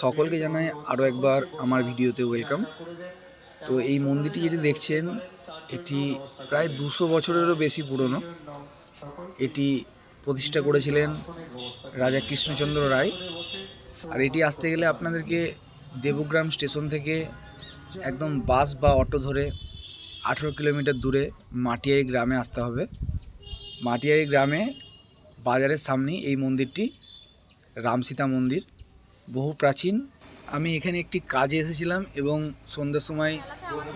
সকলকে জানাই আরও একবার আমার ভিডিওতে ওয়েলকাম। তো এই মন্দিরটি যেটি দেখছেন, এটি প্রায় দুশো বছরেরও বেশি পুরনো। এটি প্রতিষ্ঠা করেছিলেন রাজা কৃষ্ণচন্দ্র রায়। আর এটি আসতে গেলে আপনাদেরকে দেবগ্রাম স্টেশন থেকে একদম বাস বা অটো ধরে আঠেরো কিলোমিটার দূরে মাটিয়ারি গ্রামে আসতে হবে। মাটিয়ারি গ্রামে বাজারের সামনেই এই মন্দিরটি রামসীতা মন্দির। বহু প্রাচীন। আমি এখানে একটি কাজে এসেছিলাম এবং সন্ধ্যার সময়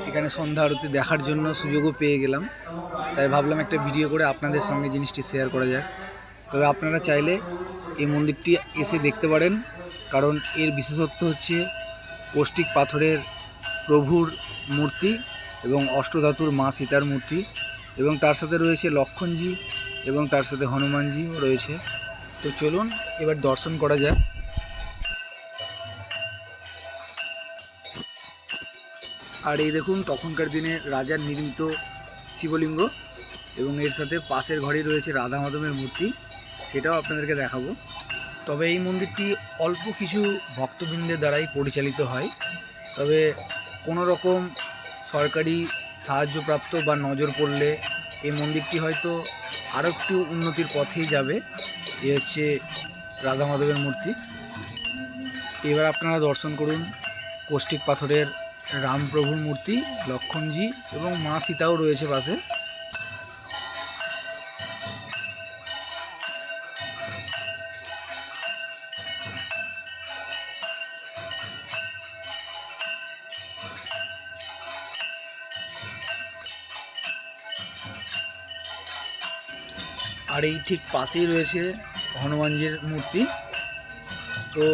এখানে সন্ধ্যা আরতি দেখার জন্য সুযোগও পেয়ে গেলাম। তাই ভাবলাম একটা ভিডিও করে আপনাদের সঙ্গে জিনিসটি শেয়ার করা যাক। তবে আপনারা চাইলে এই মন্দিরটি এসে দেখতে পারেন। কারণ এর বিশেষত্ব হচ্ছে কৌষ্টিক পাথরের প্রভুর মূর্তি এবং অষ্টধাতুর মা সীতার মূর্তি এবং তার সাথে রয়েছে লক্ষণজি এবং তার সাথে হনুমানজিও রয়েছে। তো চলুন এবার দর্শন করা যাক। আর এই দেখুন, তখনকার দিনে রাজার নির্মিত শিবলিঙ্গ এবং এর সাথে পাশের ঘরেই রয়েছে রাধা মাধবের মূর্তি, সেটাও আপনাদেরকে দেখাবো। তবে এই মন্দিরটি অল্প কিছু ভক্তবৃন্দের দ্বারাই পরিচালিত হয়। তবে কোনো রকম সরকারি সাহায্যপ্রাপ্ত বা নজর পড়লে এই মন্দিরটি হয়তো আরও একটু উন্নতির পথেই যাবে। এ হচ্ছে রাধা মাধবের মূর্তি। এবার আপনারা দর্শন করুন কৌষ্টিক পাথরের রামপ্রভুর মূর্তি, লক্ষণজি এবং মা সীতাও রয়েছে পাশে। আর এই ঠিক পাশেই রয়েছে হনুমানজির মূর্তি। তো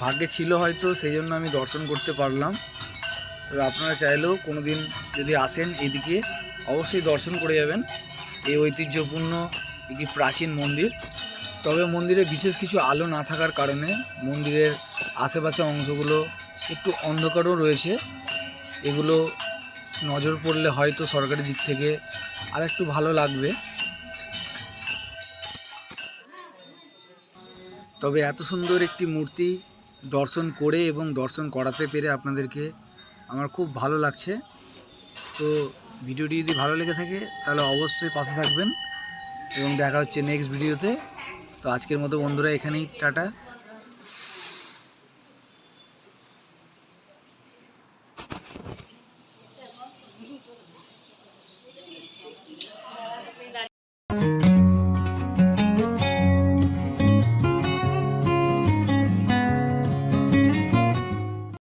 ভাগ্যে ছিল হয়তো, সেই জন্য আমি দর্শন করতে পারলাম। তবে আপনারা চাইলেও কোনো দিন যদি আসেন এদিকে অবশ্যই দর্শন করে যাবেন। এই ঐতিহ্যপূর্ণ একটি প্রাচীন মন্দির। তবে মন্দিরে বিশেষ কিছু আলো না থাকার কারণে মন্দিরের আশেপাশে অংশগুলো একটু অন্ধকারও রয়েছে। এগুলো নজর পড়লে হয়তো সরকারি দিক থেকে আর একটু ভালো লাগবে। তবে এত সুন্দর একটি মূর্তি দর্শন করে এবং দর্শন করাতে পেরে আপনাদেরকে আমার খুব ভালো লাগছে। তো ভিডিওটি যদি ভালো লেগে থাকে, তাহলে অবশ্যই পাশে থাকবেন এবং দেখা হচ্ছে নেক্সট ভিডিওতে তো আজকের মতো বন্ধুরা এখানেই, টাটা।